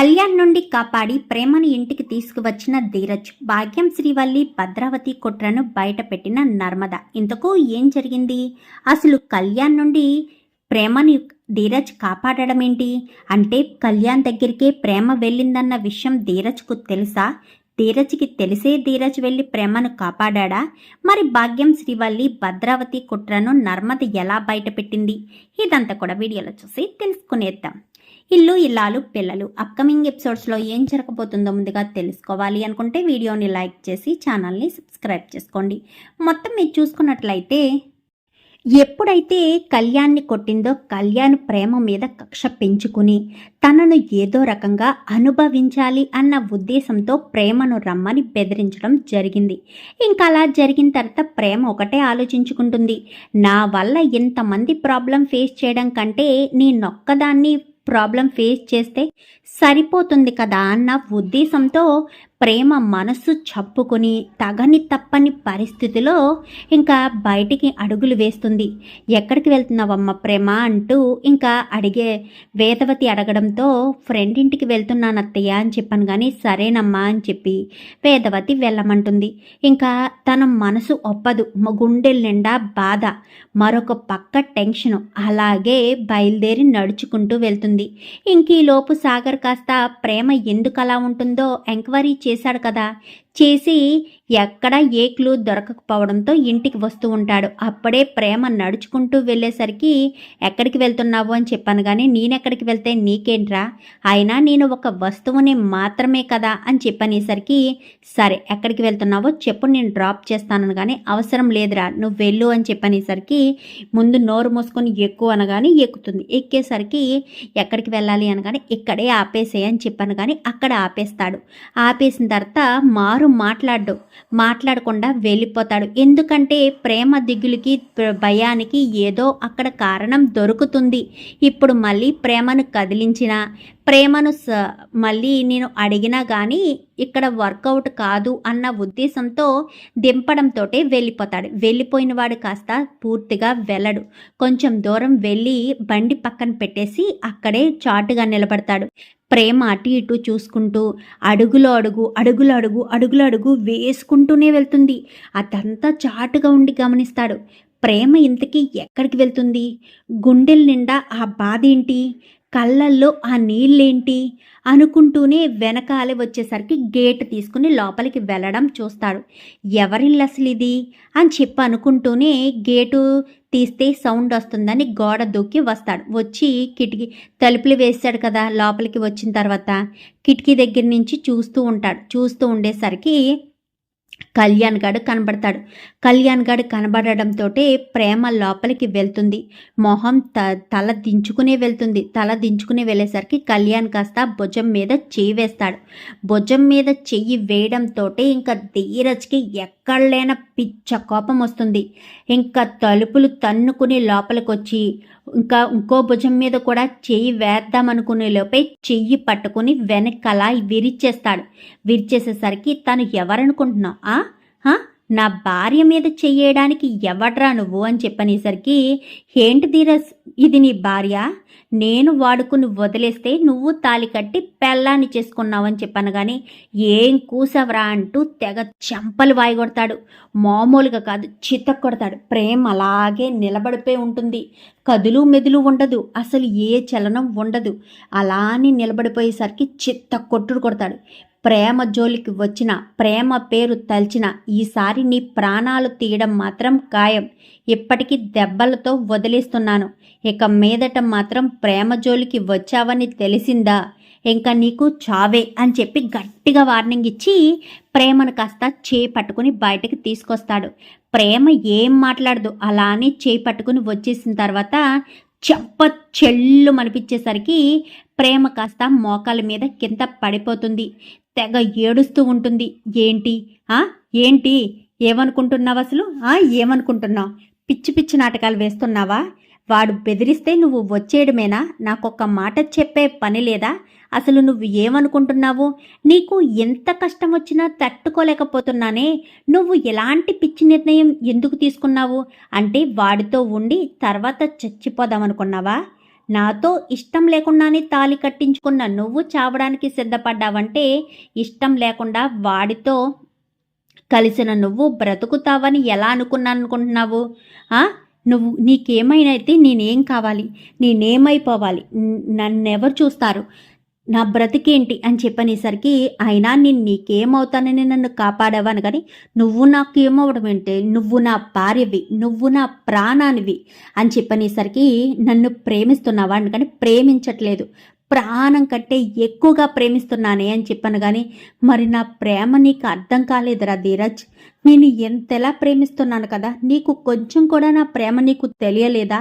కళ్యాణ్ నుండి కాపాడి ప్రేమను ఇంటికి తీసుకువచ్చిన ధీరజ్ భాగ్యం శ్రీవల్లి భద్రావతి కుట్రను బయటపెట్టిన నర్మద. ఇంతకు ఏం జరిగింది? అసలు కళ్యాణ్ నుండి ప్రేమను ధీరజ్ కాపాడడం ఏంటి అంటే కళ్యాణ్ దగ్గరికే ప్రేమ వెళ్ళిందన్న విషయం ధీరజ్కు తెలుసా? ధీరజ్కి తెలిసే ధీరజ్ వెళ్ళి ప్రేమను కాపాడా మరి భాగ్యం శ్రీవల్లి భద్రావతి కుట్రను నర్మద ఎలా బయటపెట్టింది? ఇదంతా కూడా వీడియోలో చూసి తెలుసుకునేద్దాం. ఇల్లు ఇల్లాలు పిల్లలు. అప్కమింగ్ ఎపిసోడ్స్లో ఏం జరగబోతుందో ముందుగా తెలుసుకోవాలి అనుకుంటే వీడియోని లైక్ చేసి ఛానల్ని సబ్స్క్రైబ్ చేసుకోండి. మొత్తం మీరు చూసుకున్నట్లయితే ఎప్పుడైతే కళ్యాణ్ని కొట్టిందో కళ్యాణ్ ప్రేమ మీద కక్ష పెంచుకుని తనను ఏదో రకంగా అనుభవించాలి అన్న ఉద్దేశంతో ప్రేమను రమ్మని బెదిరించడం జరిగింది. ఇంకా అలా జరిగిన తర్వాత ప్రేమ ఒకటే ఆలోచించుకుంటుంది. నా వల్ల ఇంతమంది ప్రాబ్లం ఫేస్ చేయడం కంటే నేనొక్కదాన్ని ప్రాబ్లం ఫేస్ చేస్తే సరిపోతుంది కదా అన్న ఉద్దేశంతో ప్రేమ మనసు చప్పుకొని తగని తప్పని పరిస్థితిలో ఇంకా బయటికి అడుగులు వేస్తుంది. ఎక్కడికి వెళ్తున్నావమ్మ ప్రేమ అంటూ ఇంకా అడిగే వేదవతి అడగడంతో ఫ్రెండ్ ఇంటికి వెళ్తున్నాను అత్తయ్య అని చెప్పాను కానీ సరేనమ్మా అని చెప్పి వేదవతి వెళ్ళమంటుంది. ఇంకా తన మనసు ఒప్పదు. గుండెల నిండా బాధ. మరొక పక్క టెన్షను. అలాగే బయలుదేరి నడుచుకుంటూ వెళ్తుంది. ఇంక ఈ లోపు సాగర్ కాస్త ప్రేమ ఎందుకు అలా ఉంటుందో ఎంక్వైరీ చేశాడు కదా. చేసి ఎక్కడ ఏ క్లూ దొరకకపోవడంతో ఇంటికి వస్తూ ఉంటాడు. అప్పుడే ప్రేమ నడుచుకుంటూ వెళ్ళేసరికి ఎక్కడికి వెళ్తున్నావు? అని చెప్పాను. కానీ నేనెక్కడికి వెళ్తే నీకేంట్రా? అయినా నేను ఒక వస్తువుని మాత్రమే కదా? అని చెప్పనేసరికి సరే ఎక్కడికి వెళ్తున్నావో చెప్పు నేను డ్రాప్ చేస్తాను కానీ అవసరం లేదురా నువ్వు వెళ్ళు అని చెప్పనేసరికి ముందు నోరు మూసుకొని ఎక్కువ అనగానే ఎక్కుతుంది. ఎక్కేసరికి ఎక్కడికి వెళ్ళాలి? అనగానే ఇక్కడే ఆపేసేయని అని చెప్పాను. కానీ అక్కడ ఆపేస్తాడు. ఆపేసిన తర్వాత మారు మాట్లాడు మాట్లాడకుండా వెళ్ళిపోతాడు. ఎందుకంటే ప్రేమ దిగులుకి భయానికి ఏదో అక్కడ కారణం దొరుకుతుంది. ఇప్పుడు మళ్ళీ ప్రేమను కదిలించిన ప్రేమను స మళ్ళీ నేను అడిగినా కానీ ఇక్కడ వర్కౌట్ కాదు అన్న ఉద్దేశంతో దింపడంతో వెళ్ళిపోతాడు. వెళ్ళిపోయిన వాడు కాస్త పూర్తిగా వెళ్ళడు. కొంచెం దూరం వెళ్ళి బండి పక్కన పెట్టేసి అక్కడే చాటుగా నిలబడతాడు. ప్రేమ అటు ఇటు చూసుకుంటూ అడుగులో అడుగు అడుగులో అడుగు అడుగులో అడుగు వేసుకుంటూనే వెళ్తుంది. అదంతా చాటుగా ఉండి గమనిస్తాడు. ప్రేమ ఇంతకీ ఎక్కడికి వెళ్తుంది? గుండెల నిండా ఆ బాధ ఏంటి? కళ్ళల్లో ఆ నీళ్ళేంటి? అనుకుంటూనే వెనకాలే వచ్చేసరికి గేట్ తీసుకుని లోపలికి వెళ్ళడం చూస్తాడు. ఎవరిల్లు అసలు ఇది అని చెప్పి అనుకుంటూనే గేటు తీస్తే సౌండ్ వస్తుందని గోడ దూకి వస్తాడు. వచ్చి కిటికీ తలుపులు వేశాడు కదా లోపలికి వచ్చిన తర్వాత. కిటికీ దగ్గర నుంచి చూస్తూ ఉంటాడు. చూస్తూ ఉండేసరికి కళ్యాణ్ గాడు కనబడతాడు. కళ్యాణ్ గాడు కనబడడంతో ప్రేమ లోపలికి వెళ్తుంది. మొహం త తల దించుకునే వెళ్తుంది. తల దించుకుని వెళ్ళేసరికి కళ్యాణ్ కాస్త భుజం మీద చెయ్యి వేస్తాడు. భుజం మీద చెయ్యి వేయడంతో ఇంకా ధీరజ్కి ఎక్కడలేన పిచ్చ కోపం వస్తుంది. ఇంకా తలుపులు తన్నుకుని లోపలికి వచ్చి ఇంకా ఇంకో భుజం మీద కూడా చెయ్యి వేద్దామనుకునే లోపే చెయ్యి పట్టుకుని వెనకలా విరిచేస్తాడు. విరిచేసేసరికి తను ఎవరనుకుంటున్నావు? ఆ? నా భార్య మీద చెయ్యడానికి ఎవడ్రా నువ్వు అని చెప్పనేసరికి ఏంటి ధీరజ్? ఇది నీ భార్య? నేను వాడుకుని వదిలేస్తే నువ్వు తాలి కట్టి పెళ్ళాన్ని చేసుకున్నావని చెప్పాను కానీ ఏం కూసవరా? అంటూ తెగ చెంపలు వాయిగొడతాడు. మామూలుగా కాదు చిత్త కొడతాడు ప్రేమ అలాగే నిలబడిపోయి ఉంటుంది. కదులు మెదులు ఉండదు. అసలు ఏ చలనం ఉండదు. అలానే నిలబడిపోయేసరికి చిత్త కొట్టుడు కొడతాడు. ప్రేమ జోలికి వచ్చిన ప్రేమ పేరు తలిచిన ఈసారి నీ ప్రాణాలు తీయడం మాత్రం ఖాయం. ఇప్పటికీ దెబ్బలతో వదిలేస్తున్నాను. ఇక మీదట మాత్రం ప్రేమ జోలికి వచ్చావని తెలిసిందా? ఇంకా నీకు చావే అని చెప్పి గట్టిగా వార్నింగ్ ఇచ్చి ప్రేమను కాస్త చేయి పట్టుకుని బయటకు తీసుకొస్తాడు. ప్రేమ ఏం మాట్లాడదు అలానే చేయి పట్టుకుని వచ్చేసిన తర్వాత చెప్ప చెల్లు అనిపించేసరికి ప్రేమ కాస్త మోకాల మీద కింద పడిపోతుంది. తెగ ఏడుస్తూ ఉంటుంది. ఏంటి? ఆ? ఏంటి? ఏమనుకుంటున్నావు అసలు? ఆ? ఏమనుకుంటున్నావు? పిచ్చి పిచ్చి నాటకాలు వేస్తున్నావా? వాడు బెదిరిస్తే నువ్వు వచ్చేయడమేనా? నాకొక్క మాట చెప్పే పని లేదా? అసలు నువ్వు ఏమనుకుంటున్నావు? నీకు ఎంత కష్టం వచ్చినా తట్టుకోలేకపోతున్నానే. నువ్వు ఎలాంటి పిచ్చి నిర్ణయం ఎందుకు తీసుకున్నావు? అంటే వాడితో ఉండి తర్వాత చచ్చిపోదామనుకున్నావా? నాతో ఇష్టం లేకుండానే తాలి కట్టించుకున్న నువ్వు చావడానికి సిద్ధపడ్డావంటే ఇష్టం లేకుండా వాడితో కలిసిన నువ్వు బ్రతుకుతావని ఎలా అనుకున్నాను అనుకుంటున్నావు నువ్వు నీకేమైనా అయితే నేనేం కావాలి? నేనేమైపోవాలి? నన్నెవరు చూస్తారు? నా బ్రతికేంటి అని చెప్పనేసరికి అయినా నేను నీకేమవుతానని నన్ను కాపాడావని కానీ నువ్వు నాకు ఏమవడం ఏంటి నువ్వు నా భార్యవి నువ్వు నా ప్రాణానివి అని చెప్పనేసరికి నన్ను ప్రేమిస్తున్నవాడిని కానీ ప్రేమించట్లేదు. ప్రాణం కంటే ఎక్కువగా ప్రేమిస్తున్నానే అని చెప్పాను కానీ మరి నా ప్రేమ నీకు అర్థం కాలేదురా ధీరజ్. నేను ఎంతలా ప్రేమిస్తున్నాను కదా? నీకు కొంచెం కూడా నా ప్రేమ నీకు తెలియలేదా?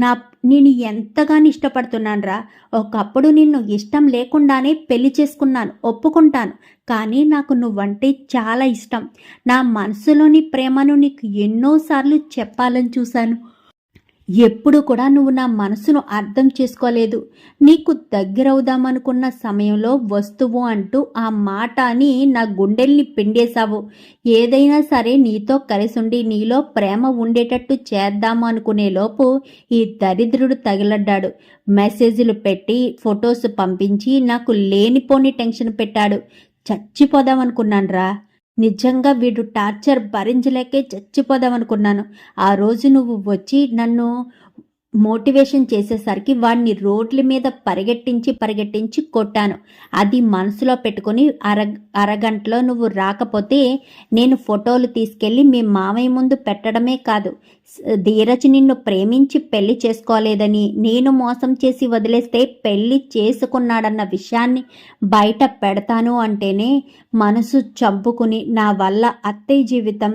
నా నేను ఎంతగానో ఇష్టపడుతున్నాను రా ఒకప్పుడు నిన్ను ఇష్టం లేకుండానే పెళ్ళి చేసుకున్నాను ఒప్పుకుంటాను. కానీ నాకు నువ్వంటే చాలా ఇష్టం. నా మనసులోని ప్రేమను నీకు ఎన్నోసార్లు చెప్పాలని చూశాను. ఎప్పుడు కూడా నువ్వు నా మనసును అర్థం చేసుకోలేదు. నీకు దగ్గరవుదామనుకున్న సమయంలో వస్తువు అంటూ ఆ మాట అని నా గుండెల్ని పిండేశావు. ఏదైనా సరే నీతో కలిసుండి నీలో ప్రేమ ఉండేటట్టు చేద్దాము అనుకునే లోపు ఈ దరిద్రుడు తగిలడ్డాడు. మెసేజ్లు పెట్టి ఫొటోస్ పంపించి నాకు లేనిపోని టెన్షన్ పెట్టాడు. చచ్చిపోదామనుకున్నాను రా నిజంగా వీడు టార్చర్ భరించలేకే చచ్చిపోదామనుకున్నాను. ఆ రోజు నువ్వు వచ్చి నన్ను మోటివేషన్ చేసేసరికి వాడిని రోడ్ల మీద పరిగెట్టించి పరిగెట్టించి కొట్టాను. అది మనసులో పెట్టుకొని అర అరగంటలో నువ్వు రాకపోతే నేను ఫోటోలు తీసుకెళ్ళి మీ మామయ్య ముందు పెట్టడమే కాదు ధీరజ్ నిన్ను ప్రేమించి పెళ్ళి చేసుకోలేదని నేను మోసం చేసి వదిలేస్తే పెళ్ళి చేసుకున్నాడన్న విషయాన్ని బయట పెడతాను అంటేనే మనసు చంపుకుని నా వల్ల అత్తయ్య జీవితం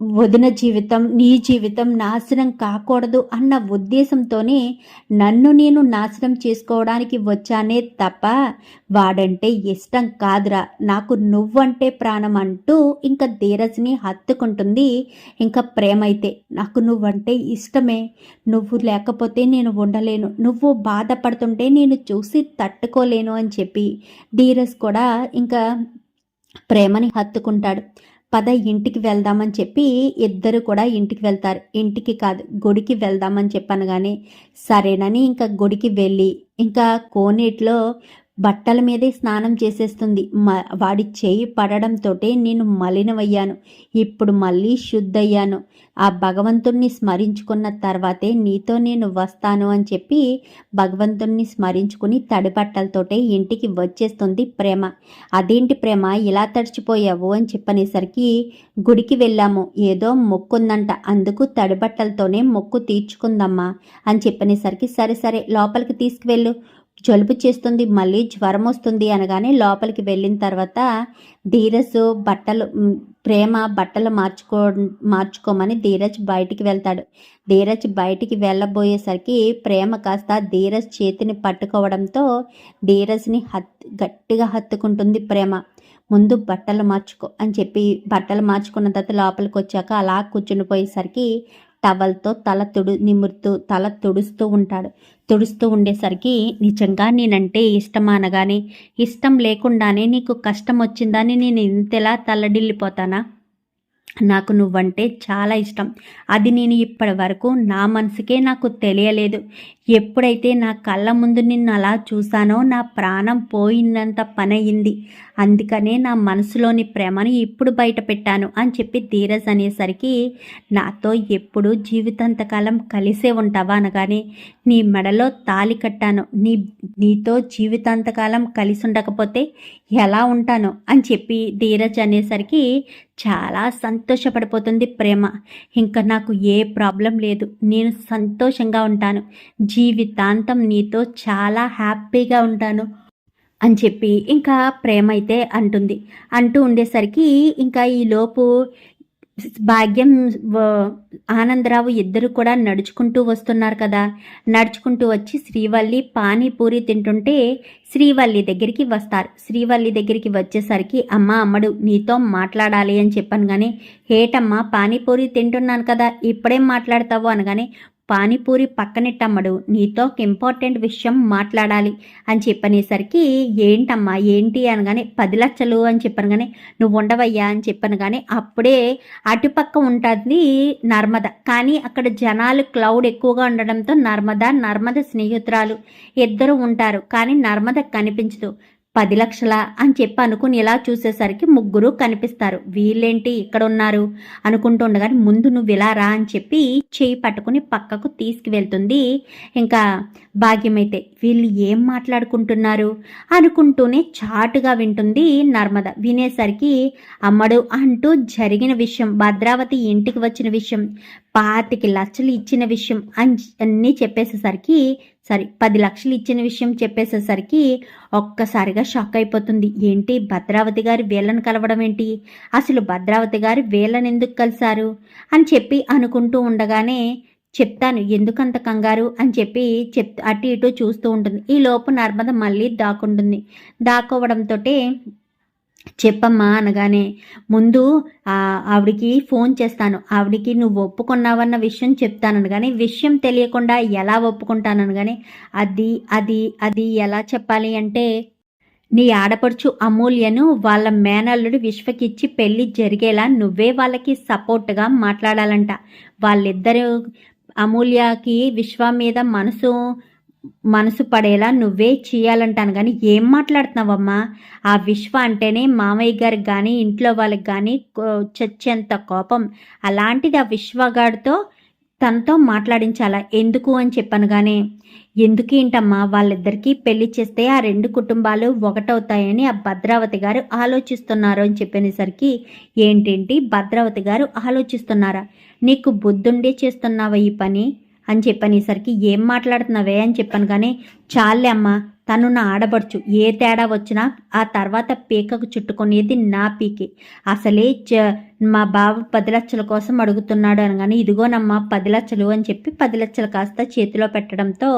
వదిన జీవితం నీ జీవితం నాశనం కాకూడదు అన్న ఉద్దేశంతోనే నన్ను నేను నాశనం చేసుకోవడానికి వచ్చానే తప్ప వాడంటే ఇష్టం కాదురా. నాకు నువ్వంటే ప్రాణం అంటూ ఇంకా ధీరజ్ని హత్తుకుంటుంది. ఇంకా ప్రేమైతే నాకు నువ్వంటే ఇష్టమే. నువ్వు లేకపోతే నేను ఉండలేను. నువ్వు బాధపడుతుంటే నేను చూసి తట్టుకోలేను అని చెప్పి ధీరజ్ కూడా ఇంకా ప్రేమని హత్తుకుంటాడు. పద ఇంటికి వెళ్దామని చెప్పి ఇద్దరు కూడా ఇంటికి వెళ్తారు. ఇంటికి కాదు గుడికి వెళ్దామని చెప్పాను కానీ సరేనని ఇంకా గుడికి వెళ్ళి ఇంకా కోనేటిలో బట్టల మీదే స్నానం చేసేస్తుంది. మ వాడి చేయి పడడంతోటే నేను మలినమయ్యాను. ఇప్పుడు మళ్ళీ శుద్ధయ్యాను. ఆ భగవంతుణ్ణి స్మరించుకున్న తర్వాతే నీతో నేను వస్తాను అని చెప్పి భగవంతుణ్ణి స్మరించుకుని తడి బట్టలతోటే ఇంటికి వచ్చేస్తుంది ప్రేమ. అదేంటి ప్రేమ? ఇలా తడిచిపోయావు? అని చెప్పనేసరికి గుడికి వెళ్ళాము. ఏదో మొక్కుందంట. అందుకు తడి బట్టలతోనే మొక్కు తీర్చుకుందమ్మా అని చెప్పనేసరికి సరే సరే లోపలికి తీసుకువెళ్ళు. జలుబు చేస్తుంది మళ్ళీ జ్వరం వస్తుంది అనగానే లోపలికి వెళ్ళిన తర్వాత ధీరజ్ బట్టలు ప్రేమ బట్టలు మార్చుకో మార్చుకోమని ధీరజ్ బయటికి వెళ్తాడు. ధీరజ్ బయటికి వెళ్ళబోయేసరికి ప్రేమ కాస్త ధీరజ్ చేతిని పట్టుకోవడంతో ధీరజ్ని హత్ గట్టిగా హత్తుకుంటుంది ప్రేమ. ముందు బట్టలు మార్చుకో అని చెప్పి బట్టలు మార్చుకున్న తర్వాత లోపలికి వచ్చాక అలా కూర్చుని పోయేసరికి టవల్తో తల తుడు నిమురుతూ తల తుడుస్తూ ఉంటాడు. తుడుస్తూ ఉండేసరికి నిజంగా నేనంటే ఇష్టం అనగానే ఇష్టం లేకుండానే నీకు కష్టం వచ్చిందని నేను ఇంతలా తల్లడిల్లిపోతానా? నాకు నువ్వంటే చాలా ఇష్టం. అది నేను ఇప్పటి వరకు నా మనసుకే నాకు తెలియలేదు. ఎప్పుడైతే నా కళ్ళ ముందు నిన్ను అలా చూశానో నా ప్రాణం పోయినంత పని అయింది అందుకనే నా మనసులోని ప్రేమను ఇప్పుడు బయట పెట్టాను అని చెప్పి ధీరజ్ అనేసరికి నాతో ఎప్పుడు జీవితాంతకాలం కలిసే ఉంటావా? అనగానే నీ మెడలో తాలి కట్టాను. నీ నీతో జీవితాంతకాలం కలిసి ఉండకపోతే ఎలా ఉంటాను? అని చెప్పి ధీరజ్ అనేసరికి చాలా సంతోషపడిపోతుంది ప్రేమ. ఇంకా నాకు ఏ ప్రాబ్లం లేదు. నేను సంతోషంగా ఉంటాను. జీవితాంతం నీతో చాలా హ్యాపీగా ఉంటాను. అని చెప్పి ఇంకా ప్రేమ అయితే అంటుంది. అంటూ ఉండేసరికి ఇంకా ఈలోపు భాగ్యం ఆనందరావు ఇద్దరు కూడా నడుచుకుంటూ వస్తున్నారు కదా. నడుచుకుంటూ వచ్చి శ్రీవల్లి పానీపూరి తింటుంటే శ్రీవల్లి దగ్గరికి వస్తారు. శ్రీవల్లి దగ్గరికి వచ్చేసరికి అమ్మ అమ్మడు నీతో మాట్లాడాలి అని చెప్పాను కానీ ఏటమ్మా పానీపూరి తింటున్నాను కదా ఇప్పుడేం మాట్లాడతావు? అనగానే పానీపూరి పక్కనెట్టమ్మడు నీతో ఒక ఇంపార్టెంట్ విషయం మాట్లాడాలి అని చెప్పనేసరికి ఏంటమ్మా ఏంటి అనగానే పది లక్షలు అని చెప్పాను కానీ నువ్వు ఉండవయ్యా అని చెప్పాను కానీ అప్పుడే అటుపక్క ఉంటుంది నర్మద. కానీ అక్కడ జనాలు క్లౌడ్ ఎక్కువగా ఉండడంతో నర్మద నర్మద స్నేహితురాలు ఇద్దరు ఉంటారు. కానీ నర్మద కనిపించదు. పది లక్షల అని చెప్పి అనుకుని ఇలా చూసేసరికి ముగ్గురు కనిపిస్తారు. వీళ్ళేంటి ఇక్కడ ఉన్నారు? అనుకుంటుండగానే ముందు నువ్వు ఇలా రా అని చెప్పి చేయి పట్టుకుని పక్కకు తీసుకువెళ్తుంది. ఇంకా భాగ్యమైతే వీళ్ళు ఏం మాట్లాడుకుంటున్నారు? అనుకుంటూనే చాటుగా వింటుంది నర్మద. వినేసరికి అమ్మడు అంటూ జరిగిన విషయం భద్రావతి ఇంటికి వచ్చిన విషయం పాతికి లచ్చలు ఇచ్చిన విషయం అని చెప్పేసేసరికి సరే పది లక్షలు ఇచ్చిన విషయం చెప్పేసేసరికి ఒక్కసారిగా షాక్ అయిపోతుంది. ఏంటి భద్రావతి గారి వీళ్ళని కలవడం ఏంటి? అసలు భద్రావతి గారి వీళ్ళని ఎందుకు కలిశారు? అని చెప్పి అనుకుంటూ ఉండగానే చెప్తాను ఎందుకంత కంగారు? అని చెప్పి చెప్ అటు ఇటు చూస్తూ ఉంటుంది. ఈ లోపు నర్మద మళ్ళీ దాక్కుంటుంది. దాక్కోవడంతో చెప్పమ్మా అనగానే ముందు ఆవిడికి ఫోన్ చేస్తాను. ఆవిడికి నువ్వు ఒప్పుకున్నావన్న విషయం చెప్తాను అనగానే విషయం తెలియకుండా ఎలా ఒప్పుకుంటాను అనగానే అది అది అది ఎలా చెప్పాలి అంటే నీ ఆడపడుచు అమూల్యను వాళ్ళ మేనల్లుడు విశ్వకిచ్చి పెళ్ళి జరిగేలా నువ్వే వాళ్ళకి సపోర్ట్గా మాట్లాడాలంట. వాళ్ళిద్దరూ అమూల్యకి విశ్వ మీద మనసు మనసు పడేలా నువ్వే చేయాలంటాను. కానీ ఏం మాట్లాడుతున్నావమ్మా? ఆ విశ్వ అంటేనే మామయ్య గారికి కానీ ఇంట్లో వాళ్ళకి కానీ చచ్చేంత కోపం. అలాంటిది ఆ విశ్వగాడితో తనతో మాట్లాడించాలా? ఎందుకు అని చెప్పాను కానీ ఎందుకేంటమ్మా వాళ్ళిద్దరికీ పెళ్ళి చేస్తే ఆ రెండు కుటుంబాలు ఒకటవుతాయని ఆ భద్రావతి గారు ఆలోచిస్తున్నారు అని చెప్పేసరికి ఏంటేంటి? భద్రావతి గారు ఆలోచిస్తున్నారా? నీకు బుద్ధుండే చేస్తున్నావా ఈ పని? అని చెప్పనేసరికి ఏం మాట్లాడుతున్నావే? అని చెప్పాను. కానీ చాలే అమ్మా తను నా ఆడబడుచు ఏ తేడా వచ్చినా ఆ తర్వాత పీకకు చుట్టుకునేది నా పీకే. అసలే చ- మా బావ పది లక్షల కోసం అడుగుతున్నాడు అనగానే ఇదిగోనమ్మా పది లక్షలు అని చెప్పి పది లక్షలు కాస్త చేతిలో పెట్టడంతో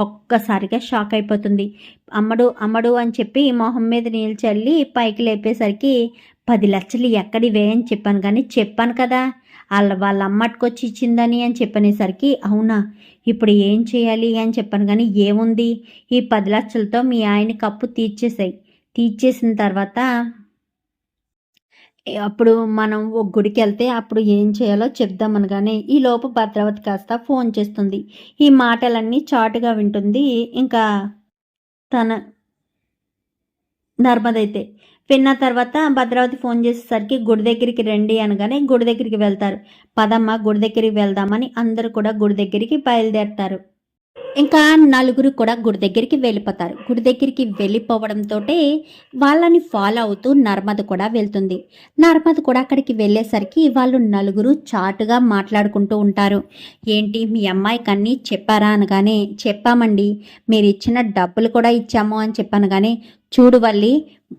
ఒక్కసారిగా షాక్ అయిపోతుంది. అమ్మడు అమ్మడు అని చెప్పి మొహం మీద నీళ్ళు చల్లి పైకి లేపేసరికి పది లక్షలు ఎక్కడివే? అని చెప్పాను. కానీ చెప్పాను కదా వాళ్ళ వాళ్ళ అమ్మటికొచ్చి ఇచ్చిందని అని చెప్పనేసరికి అవునా? ఇప్పుడు ఏం చేయాలి అని చెప్పాను కానీ ఏముంది? ఈ పది లక్షలతో మీ ఆయన కప్పు తీర్చేసాయి. తీర్చేసిన తర్వాత అప్పుడు మనం ఒక గుడికి వెళ్తే అప్పుడు ఏం చేయాలో చెప్దాం అనగానే ఈ లోపు భద్రావతి కాస్త ఫోన్ చేస్తుంది. ఈ మాటలన్నీ చాటుగా వింటుంది. ఇంకా తన నర్మదైతే విన్న తర్వాత భద్రావతి ఫోన్ చేసేసరికి గుడి దగ్గరికి రండి అనగానే గుడి దగ్గరికి వెళ్తారు. పదమ్మ గుడి దగ్గరికి వెళ్దామని అందరూ కూడా గుడి దగ్గరికి బయలుదేరతారు. ఇంకా నలుగురు కూడా గుడి దగ్గరికి వెళ్ళిపోతారు. గుడి దగ్గరికి వెళ్ళిపోవడంతో వాళ్ళని ఫాలో అవుతూ నర్మద కూడా వెళ్తుంది. నర్మద కూడా అక్కడికి వెళ్ళేసరికి వాళ్ళు నలుగురు చాటుగా మాట్లాడుకుంటూ ఉంటారు. ఏంటి మీ అమ్మాయికి అన్నీ చెప్పారా అనగానే చెప్పామండి. మీరు ఇచ్చిన డబ్బులు కూడా ఇచ్చాము అని చెప్పాను కానీ చూడు వల్లి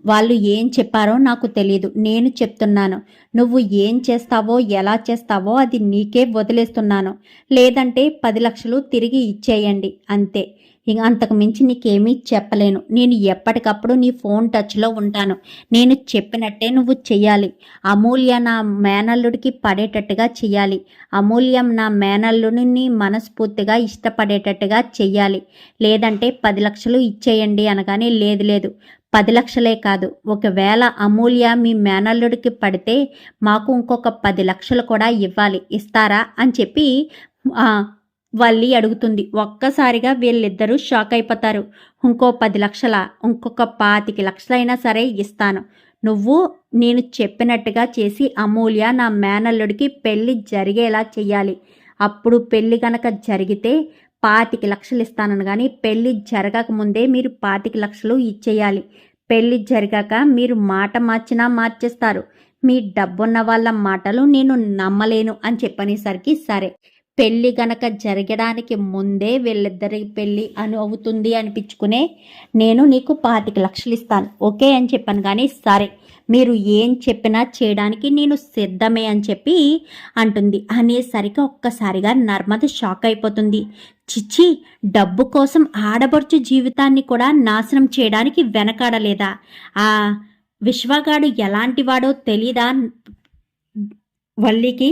వాళ్ళు ఏం చెప్పారో నాకు తెలియదు నేను చెప్తున్నాను. నువ్వు ఏం చేస్తావో ఎలా చేస్తావో అది నీకే వదిలేస్తున్నాను. లేదంటే పది లక్షలు తిరిగి ఇచ్చేయండి. అంతే. ఇక అంతకు మించి నీకేమీ చెప్పలేను. నేను ఎప్పటికప్పుడు నీ ఫోన్ టచ్లో ఉంటాను. నేను చెప్పినట్టే నువ్వు చెయ్యాలి. అమూల్య నా మేనల్లుడికి పడేటట్టుగా చెయ్యాలి. అమూల్యం నా మేనల్లుడిని మనస్ఫూర్తిగా ఇష్టపడేటట్టుగా చెయ్యాలి. లేదంటే పది లక్షలు ఇచ్చేయండి అనగానే లేదు లేదు. పది లక్షలే కాదు. ఒకవేళ అమూల్య మీ మేనల్లుడికి పడితే మాకు ఇంకొక పది లక్షలు కూడా ఇవ్వాలి. ఇస్తారా అని చెప్పి వల్లి అడుగుతుంది. ఒక్కసారిగా వీళ్ళిద్దరూ షాక్ అయిపోతారు. ఇంకో పది లక్షల? ఇంకొక పాతిక లక్షలైనా సరే ఇస్తాను. నువ్వు నేను చెప్పినట్టుగా చేసి అమూల్య నా మేనల్లుడికి పెళ్ళి జరిగేలా చెయ్యాలి. అప్పుడు పెళ్ళి గనక జరిగితే పాతిక లక్షలు ఇస్తానని కానీ పెళ్ళి జరగక ముందే మీరు పాతిక లక్షలు ఇచ్చేయాలి. పెళ్ళి జరిగాక మీరు మాట మార్చినా మార్చేస్తారు. మీ డబ్బున్న వాళ్ళ మాటలు నేను నమ్మలేను అని చెప్పనేసరికి సరే. పెళ్ళి గనక జరగడానికి ముందే వీళ్ళిద్దరి పెళ్ళి అని అవుతుంది అనిపించుకునే నేను నీకు పాతిక లక్షలు ఇస్తాను. ఓకే అని చెప్పాను కానీ సరే మీరు ఏం చెప్పినా చేయడానికి నేను సిద్ధమే అని చెప్పి అంటుంది. అనేసరికి ఒక్కసారిగా నర్మద షాక్ అయిపోతుంది. చిచ్చి డబ్బు కోసం ఆడబడుచు జీవితాన్ని కూడా నాశనం చేయడానికి వెనకాడలేదా? ఆ విశ్వగాడు ఎలాంటివాడో తెలీదా? వల్లికి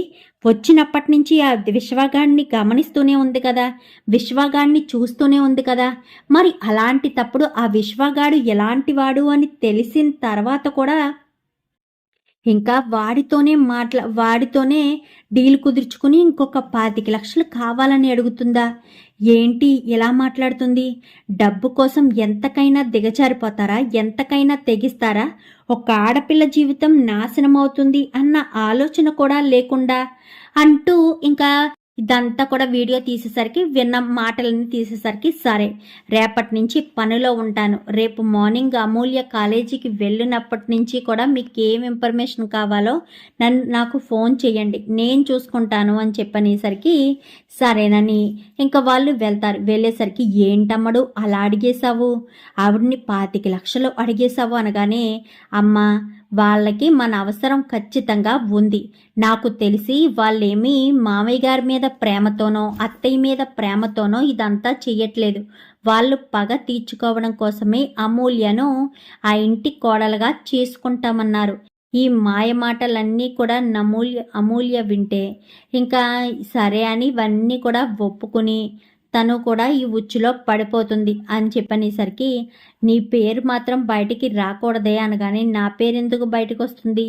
వచ్చినప్పటి నుంచి ఆ విశ్వగాడిని గమనిస్తూనే ఉంది కదా. విశ్వగాడిని చూస్తూనే ఉంది కదా. మరి అలాంటి తప్పుడు ఆ విశ్వగాడు ఎలాంటి వాడు అని తెలిసిన తర్వాత కూడా ఇంకా వాడితోనే మాట్లా వాడితోనే డీల్ కుదుర్చుకుని ఇంకొక పాతిక లక్షలు కావాలని అడుగుతుందా? ఏంటి? ఎలా మాట్లాడుతుంది? డబ్బు కోసం ఎంతకైనా దిగజారిపోతారా? ఎంతకైనా తెగిస్తారా? ఒక ఆడపిల్ల జీవితం నాశనం అవుతుంది అన్న ఆలోచన కూడా లేకుండా అంటూ ఇంకా ఇదంతా కూడా వీడియో తీసేసరికి విన్న మాటలన్నీ తీసేసరికి సరే. రేపటి నుంచి పనిలో ఉంటాను. రేపు మార్నింగ్ అమూల్య కాలేజీకి వెళ్ళినప్పటి నుంచి కూడా మీకు ఏం ఇన్ఫర్మేషన్ కావాలో నన్ను నాకు ఫోన్ చేయండి. నేను చూసుకుంటాను అని చెప్పనేసరికి సరేనని ఇంకా వాళ్ళు వెళ్తారు. వెళ్ళేసరికి ఏంటమ్మడు అలా అడిగేశావు? ఆవిడని పాతిక లక్షలు అడిగేశావు అనగానే అమ్మ వాళ్ళకి మన అవసరం ఖచ్చితంగా ఉంది. నాకు తెలిసి వాళ్ళేమీ మామయ్య గారి మీద ప్రేమతోనో అత్తయ్య మీద ప్రేమతోనో ఇదంతా చెయ్యట్లేదు. వాళ్ళు పగ తీర్చుకోవడం కోసమే అమూల్యను ఆ ఇంటి కోడలుగా చేసుకుంటామన్నారు. ఈ మాయ మాటలన్నీ కూడా నమూల్య అమూల్య వింటే ఇంకా సరే అని ఇవన్నీ కూడా ఒప్పుకుని తను కూడా ఈ ఉచ్చులో పడిపోతుంది అని చెప్పనేసరికి నీ పేరు మాత్రం బయటికి రాకూడదే అనగానే నా పేరు ఎందుకు బయటకు వస్తుంది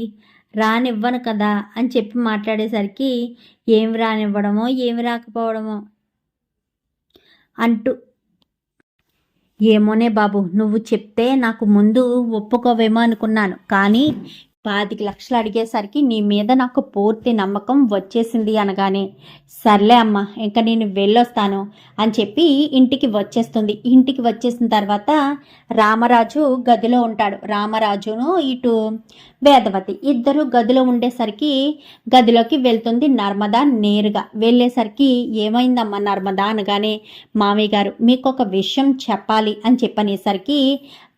రానివ్వను కదా అని చెప్పి మాట్లాడేసరికి ఏం రానివ్వడమో ఏమి రాకపోవడమో అంటూ ఏమోనే బాబు నువ్వు చెప్తే నాకు ముందు ఒప్పుకోవేమో అనుకున్నాను. కానీ పాతిక లక్షలు అడిగేసరికి నీ మీద నాకు పూర్తి నమ్మకం వచ్చేసింది అనగానే సర్లే అమ్మ ఇంకా నేను వెళ్ళొస్తాను అని చెప్పి ఇంటికి వచ్చేస్తుంది. ఇంటికి వచ్చేసిన తర్వాత రామరాజు గదిలో ఉంటాడు. రామరాజును ఇటు వేదవతి ఇద్దరు గదిలో ఉండేసరికి గదిలోకి వెళ్తుంది నర్మద నేరుగా. వెళ్ళేసరికి ఏమైందమ్మా నర్మదా అనగానే మామయ్య గారు మీకు ఒక విషయం చెప్పాలి అని చెప్పనేసరికి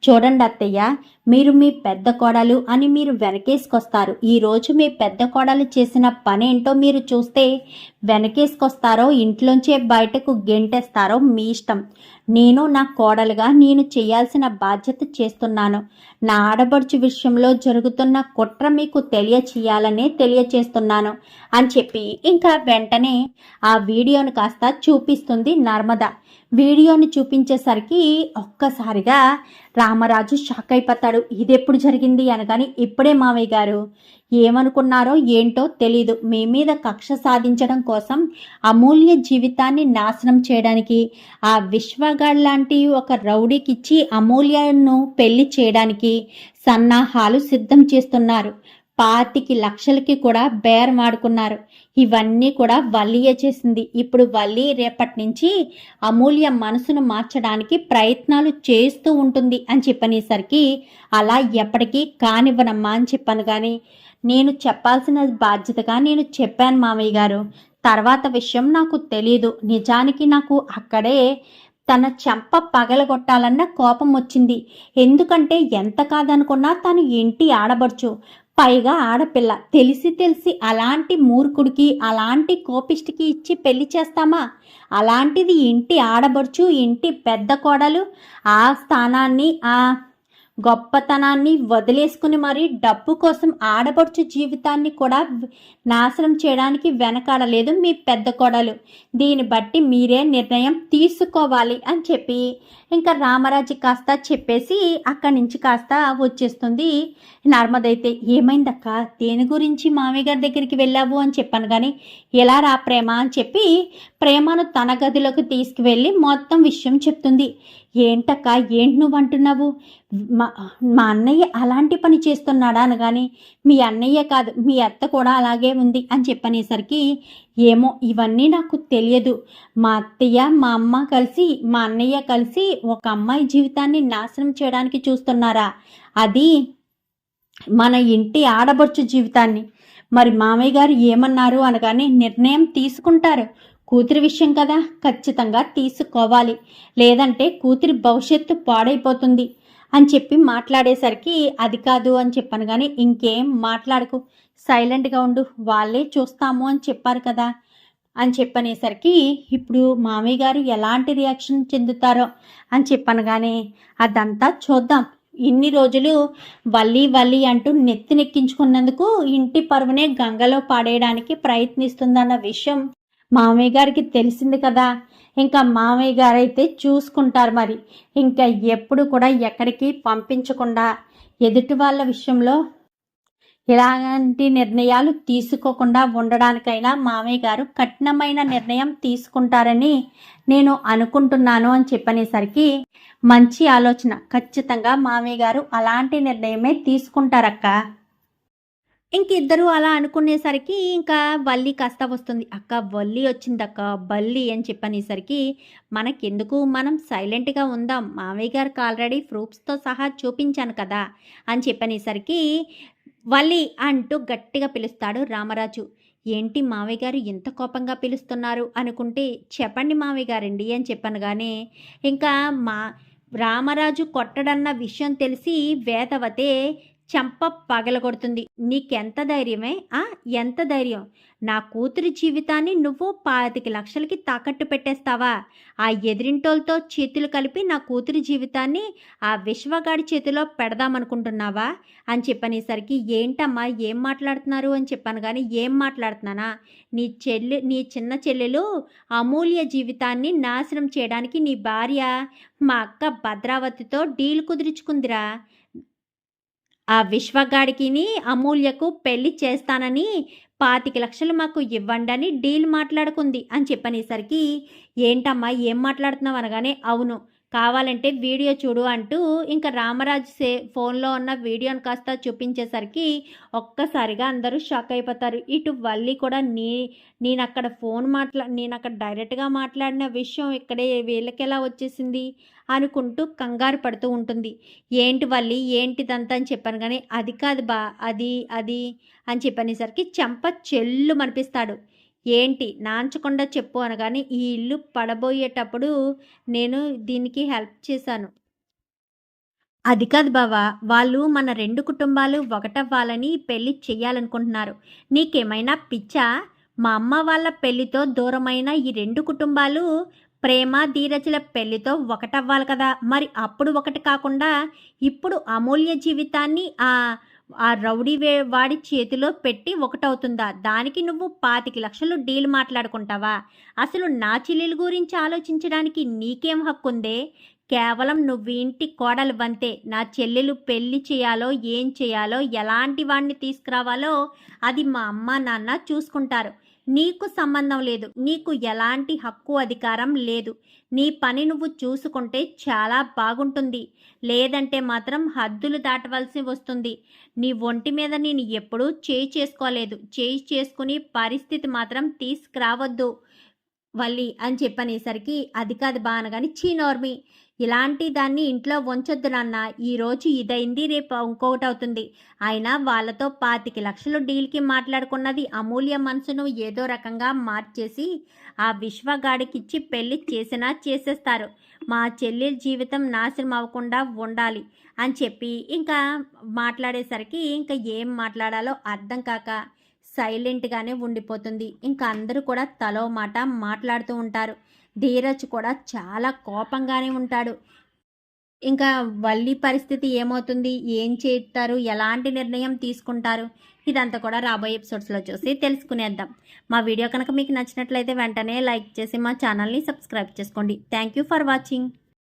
చూడండి అత్తయ్య మీరు మీ పెద్ద కోడలు అని మీరు వెనకేసుకొస్తారు. ఈరోజు మీ పెద్ద కోడలు చేసిన పనేంటో మీరు చూస్తే వెనకేసుకొస్తారో ఇంట్లోంచే బయటకు గెంటేస్తారో మీ ఇష్టం. నేను నా కోడలుగా నేను చేయాల్సిన బాధ్యత చేస్తున్నాను. నా ఆడబడుచు విషయంలో జరుగుతున్న కుట్ర మీకు తెలియచేయాలనే తెలియచేస్తున్నాను అని చెప్పి ఇంకా వెంటనే ఆ వీడియోను కాస్త చూపిస్తుంది నర్మద. వీడియోని చూపించేసరికి ఒక్కసారిగా రామరాజు షాక్ అయిపోతాడు. ఇది ఎప్పుడు జరిగింది? అనగాని ఇప్పుడే మావయ్య గారు ఏమనుకున్నారో ఏంటో తెలీదు. మీ మీద కక్ష సాధించడం కోసం అమూల్య జీవితాన్ని నాశనం చేయడానికి ఆ విశ్వగాడ్ లాంటి ఒక రౌడీకిచ్చి అమూల్యను పెళ్ళి చేయడానికి సన్నాహాలు సిద్ధం చేస్తున్నారు. పాతికి లక్షలకి కూడా బేరం ఆడుకున్నారు. ఇవన్నీ కూడా వల్లియే చేసింది. ఇప్పుడు వల్లి రేపటి నుంచి అమూల్య మనసును మార్చడానికి ప్రయత్నాలు చేస్తూ ఉంటుంది అని చెప్పనేసరికి అలా ఎప్పటికీ కానివ్వనమ్మా అని చెప్పాను కానీ నేను చెప్పాల్సిన బాధ్యతగా నేను చెప్పాను మామయ్య గారు. తర్వాత విషయం నాకు తెలియదు నిజానికి నాకు అక్కడే తన చెంప పగలగొట్టాలన్న కోపం వచ్చింది. ఎందుకంటే ఎంత కాదనుకున్నా తను ఇంటి ఆడబడుచు పైగా ఆడపిల్ల. తెలిసి తెలిసి అలాంటి మూర్ఖుడికి అలాంటి కోపిష్టికి ఇచ్చి పెళ్ళి చేస్తామా? అలాంటిది ఇంటి ఆడబడుచు ఇంటి పెద్ద కోడలు ఆ స్థానాన్ని ఆ గొప్పతనాన్ని వదిలేసుకుని మరి డబ్బు కోసం ఆడపడుచు జీవితాన్ని కూడా నాశనం చేయడానికి వెనకాడలేదు మీ పెద్ద కోడలు. దీన్ని బట్టి మీరే నిర్ణయం తీసుకోవాలి అని చెప్పి ఇంకా రామరాజు కాస్త చెప్పేసి అక్కడి నుంచి కాస్త వచ్చేస్తుంది. నర్మదైతే ఏమైందక్క? దేని గురించి మామయ్య గారి దగ్గరికి వెళ్ళావు? అని చెప్పాను కానీ ఎలా రా ప్రేమ? అని చెప్పి ప్రేమను తన గదిలోకి తీసుకువెళ్ళి మొత్తం విషయం చెప్తుంది. ఏంటక్క ఏంటి నువ్వు అంటున్నావు మా మా అన్నయ్య అలాంటి పని చేస్తున్నాడా అనగాని మీ అన్నయ్య కాదు మీ అత్త కూడా అలాగే ఉంది అని చెప్పనేసరికి ఏమో ఇవన్నీ నాకు తెలియదు. మా అత్తయ్య మా అమ్మ కలిసి మా అన్నయ్య కలిసి ఒక అమ్మాయి జీవితాన్ని నాశనం చేయడానికి చూస్తున్నారా? అది మన ఇంటి ఆడబడుచు జీవితాన్ని. మరి మామయ్య గారు ఏమన్నారు అనగానే నిర్ణయం తీసుకుంటారు. కూతురి విషయం కదా ఖచ్చితంగా తీసుకోవాలి. లేదంటే కూతురి భవిష్యత్తు పాడైపోతుంది అని చెప్పి మాట్లాడేసరికి అది కాదు అని చెప్పాను కానీ ఇంకేం మాట్లాడకు. సైలెంట్గా ఉండు వాళ్ళే చూస్తాము అని చెప్పారు కదా అని చెప్పనేసరికి ఇప్పుడు మామయ్య గారు ఎలాంటి రియాక్షన్ చెందుతారో అని చెప్పాను కానీ అదంతా చూద్దాం. ఇన్ని రోజులు వల్లి వల్లి అంటూ నెత్తినెక్కించుకున్నందుకు ఇంటి పరువునే గంగలో పాడేయడానికి ప్రయత్నిస్తుందన్న విషయం మామయ్య గారికి తెలిసింది కదా. ఇంకా మామయ్య గారు అయితే చూసుకుంటారు మరి. ఇంకా ఎప్పుడు కూడా ఎక్కడికి పంపించకుండా ఎదుటి వాళ్ళ విషయంలో ఇలాంటి నిర్ణయాలు తీసుకోకుండా ఉండడానికైనా మామయ్య గారు కఠినమైన నిర్ణయం తీసుకుంటారని నేను అనుకుంటున్నాను అని చెప్పనేసరికి మంచి ఆలోచన. ఖచ్చితంగా మామయ్య గారు అలాంటి నిర్ణయమే తీసుకుంటారక్క. ఇద్దరు అలా అనుకునేసరికి ఇంకా వల్లి కాస్త వస్తుంది. అక్క వల్లి వచ్చిందక్క బల్లి అని చెప్పనేసరికి మనకెందుకు? మనం సైలెంట్గా ఉందాం. మామయ్య గారికి ఆల్రెడీ ప్రూఫ్స్తో సహా చూపించాను కదా అని చెప్పనేసరికి వల్లి అంటూ గట్టిగా పిలుస్తాడు రామరాజు. ఏంటి మావయ్య గారు ఎంత కోపంగా పిలుస్తున్నారు? అనుకుంటే చెప్పండి మావయ్య గారండి అని చెప్పాను కానీ ఇంకా మా రామరాజు కొట్టడన్న విషయం తెలిసి వేదవతే చెంప పగలగొడుతుంది. నీకెంత ధైర్యమే? ఆ? ఎంత ధైర్యం? నా కూతురి జీవితాన్ని నువ్వు పాతిక లక్షలకి తాకట్టు పెట్టేస్తావా? ఆ ఎదిరింటోలతో చేతులు కలిపి నా కూతురి జీవితాన్ని ఆ విశ్వగాడి చేతిలో పెడదామనుకుంటున్నావా? అని చెప్పనేసరికి ఏంటమ్మా ఏం మాట్లాడుతున్నారు? అని చెప్పాను కానీ ఏం మాట్లాడుతున్నానా? నీ చెల్లి నీ చిన్న చెల్లెలు అమూల్య జీవితాన్ని నాశనం చేయడానికి నీ భార్య మా అక్క భద్రావతితో డీల్ కుదుర్చుకుందిరా. ఆ విశ్వగాడికిని అమూల్యకు పెళ్ళి చేస్తానని పాతిక లక్షలు మాకు ఇవ్వండి అని డీల్ మాట్లాడుకుంది అని చెప్పనేసరికి ఏంటమ్మా ఏం మాట్లాడుతున్నావు? అనగానే అవును కావాలంటే వీడియో చూడు అంటూ ఇంకా రామరాజు సే ఫోన్లో ఉన్న వీడియోని కాస్త చూపించేసరికి ఒక్కసారిగా అందరూ షాక్ అయిపోతారు. ఇటు వల్లి కూడా నీ నేను అక్కడ ఫోన్ మాట్లా నేను అక్కడ డైరెక్ట్గా మాట్లాడిన విషయం ఇక్కడే వీళ్ళకెలా వచ్చేసింది? అనుకుంటూ కంగారు పడుతూ ఉంటుంది. ఏంటి వల్లి? ఏంటిదంతా అని చెప్పాను కానీ అది కాదు బా అది అది అని చెప్పనేసరికి చెంప చెల్లు మనిపిస్తాడు ఏంటి? నాంచకుండా చెప్పు అనగానే ఈ ఇల్లు పడబోయేటప్పుడు నేను దీనికి హెల్ప్ చేశాను. అది కాదు బావా వాళ్ళు మన రెండు కుటుంబాలు ఒకటవ్వాలని పెళ్ళి చేయాలనుకుంటున్నారు నీకేమైనా పిచ్చా? మా అమ్మ వాళ్ళ పెళ్ళితో దూరమైన ఈ రెండు కుటుంబాలు ప్రేమ ధీరజుల పెళ్ళితో ఒకటవ్వాలి కదా. మరి అప్పుడు ఒకటి కాకుండా ఇప్పుడు అమూల్య జీవితాన్ని ఆ ఆ రౌడీ వే వాడి చేతిలో పెట్టి ఒకటవుతుందా? దానికి నువ్వు పాతిక లక్షలు డీల్ మాట్లాడుకుంటావా? అసలు నా చెల్లెల గురించి ఆలోచించడానికి నీకేం హక్కు ఉందే కేవలం నువ్వు ఇంటి కోడలు వంతే నా చెల్లెలు పెళ్ళి చేయాలో ఏం చేయాలో ఎలాంటి వాడిని తీసుకురావాలో అది మా అమ్మ నాన్న చూసుకుంటారు. నీకు సంబంధం లేదు. నీకు ఎలాంటి హక్కు అధికారం లేదు. నీ పని నువ్వు చూసుకుంటే చాలా బాగుంటుంది. లేదంటే మాత్రం హద్దులు దాటవలసి వస్తుంది. నీ ఒంటి మీద నేను ఎప్పుడూ చేయి చేసుకోలేదు. చేయి చేసుకుని పరిస్థితి మాత్రం తీసుకురావద్దు. వల్లి అని చెప్పనేసరికి అది కాదు బా కానీ చీనోర్మి ఇలాంటి దాన్ని ఇంట్లో ఉంచొద్దు నాన్న. ఈరోజు ఇదైంది రేపు ఇంకొకటి అవుతుంది అయినా వాళ్ళతో పాతిక లక్షలు డీల్కి మాట్లాడుకున్నది అమూల్య మనసును ఏదో రకంగా మార్చేసి ఆ విశ్వగాడికిచ్చి పెళ్ళి చేసినా చేసేస్తారు. మా చెల్లి జీవితం నాశనం అవ్వకుండా ఉండాలి అని చెప్పి ఇంకా మాట్లాడేసరికి ఇంకా ఏం మాట్లాడాలో అర్థం కాక సైలెంట్గానే ఉండిపోతుంది. ఇంకా అందరూ కూడా తలో మాట మాట్లాడుతూ ఉంటారు. ధీరజ్ కూడా చాలా కోపంగానే ఉంటాడు. ఇంకా వల్లి పరిస్థితి ఏమవుతుంది? ఏం చేస్తారు? ఎలాంటి నిర్ణయం తీసుకుంటారు? ఇదంతా కూడా రాబోయే ఎపిసోడ్స్లో చూసి తెలుసుకునేద్దాం. మా వీడియో కనుక మీకు నచ్చినట్లయితే వెంటనే లైక్ చేసి మా ఛానల్ని సబ్స్క్రైబ్ చేసుకోండి. Thank you for watching.